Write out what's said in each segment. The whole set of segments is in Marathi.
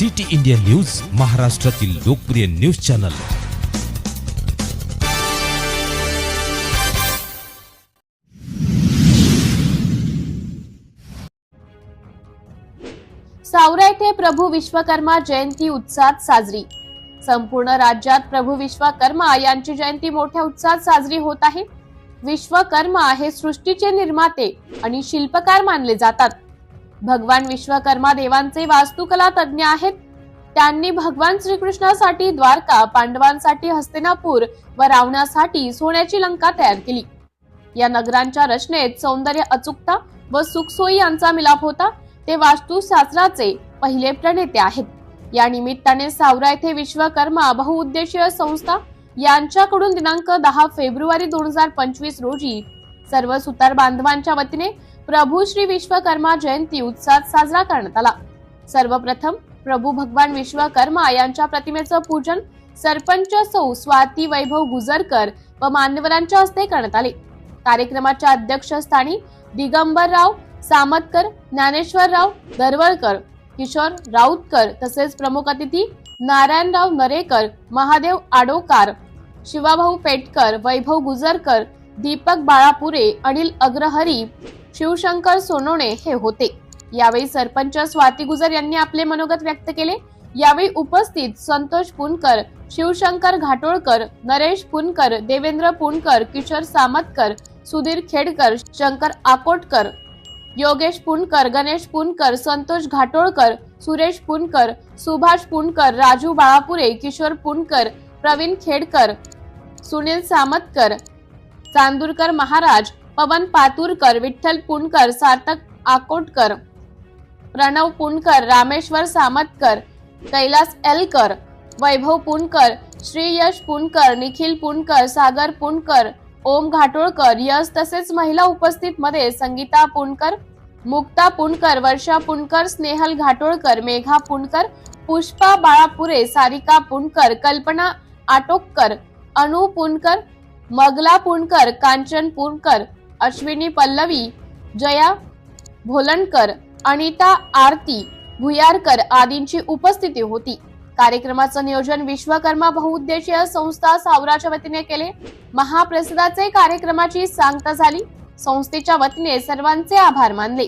सिटी इंडिया न्यूज महाराष्ट्रातील लोकप्रिय न्यूज चॅनल. सावरा येथे प्रभू विश्वकर्मा जयंती उत्साहात साजरी. संपूर्ण राज्यात प्रभू विश्वकर्मा यांची जयंती मोठ्या उत्साहात साजरी होत आहे. विश्वकर्मा हे सृष्टीचे निर्माते आणि शिल्पकार मानले जातात. भगवान विश्वकर्मा देवांचे वास्तुकला तज्ज्ञ आहेत. त्यांनी भगवान श्रीकृष्णासाठी द्वारका पांडवांसाठी हस्तिनापूर व रावणासाठी सोन्याची लंका तयार केली. या नगरांच्या रचनेत सौंदर्य अचूकता व सुखसोयी यांचा मिलाप होता ते वास्तुशास्त्राचे पहिले प्रणेते आहेत. या निमित्ताने सावरा येथे विश्वकर्मा बहुउद्देशीय संस्था यांच्याकडून दिनांक दहा फेब्रुवारी दोन हजार पंचवीस रोजी सर्व सुतार बांधवांच्या वतीने प्रभू श्री विश्वकर्मा जयंती उत्साहात साजरा करण्यात आला. सर्वप्रथम प्रभू भगवान विश्वकर्मा यांच्या प्रतिमेचं पूजन सरपंच सौ स्वाती वैभव गुजरकर व मान्यवरांच्या हस्ते करण्यात आले. कार्यक्रमाच्या अध्यक्षस्थानी दिगंबरराव सामतकर ज्ञानेश्वरराव दरवळकर किशोर राऊतकर तसेच प्रमुख अतिथी नारायणराव नरेकर महादेव आडोकार शिवाभाऊ पेटकर वैभव गुजरकर दीपक बाळापुरे अनिल अग्रहरी शिवशंकर सोनोणे हे होते. यावेळी सरपंच स्वाती गुजर यांनी आपले मनोगत व्यक्त केले. यावेळी उपस्थित संतोष पुनकर शिवशंकर घाटोळकर नरेश पुनकर देवेंद्र पुनकर किशोर सामतकर सुधीर खेडकर शंकर आकोटकर योगेश पुनकर गणेश पुनकर संतोष घाटोळकर सुरेश पुनकर सुभाष पुनकर राजू बाळापुरे किशोर पुनकर प्रवीण खेडकर सुनील सामतकर चांदूरकर महाराज पवन पातुरकर विठ्ठल पुणकर सार्थक आकोटकर प्रणव पुणकर रामेश्वर सामतकर कैलास एलकर वैभव पुणकर श्रीयश पुणकर निखिल पुणकर सागर पुणकर ओम घाटोळकर यश तसेच महिला उपस्थित मध्ये संगीता पुणकर मुक्ता पुणकर वर्षा पुणकर स्नेहल घाटोळकर मेघा पुणकर पुष्पा बाळापुरे सारिका पुणकर कल्पना आटोककर अनु पुणकर मगला पुणकर कांचन पुणकर अश्विनी पल्लवी जया भोलणकर अनिता आरती भुयारकर आदींची उपस्थिती होती. कार्यक्रमाचं नियोजन विश्वकर्मा बहुउद्देशीय संस्था सावराच्या वतीने केले. महाप्रसादाचे कार्यक्रमाची सांगता झाली. संस्थेच्या वतीने सर्वांचे आभार मानले.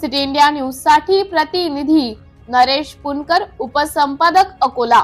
सिटी इंडिया न्यूजसाठी प्रतिनिधी नरेश पुनकर उपसंपादक अकोला.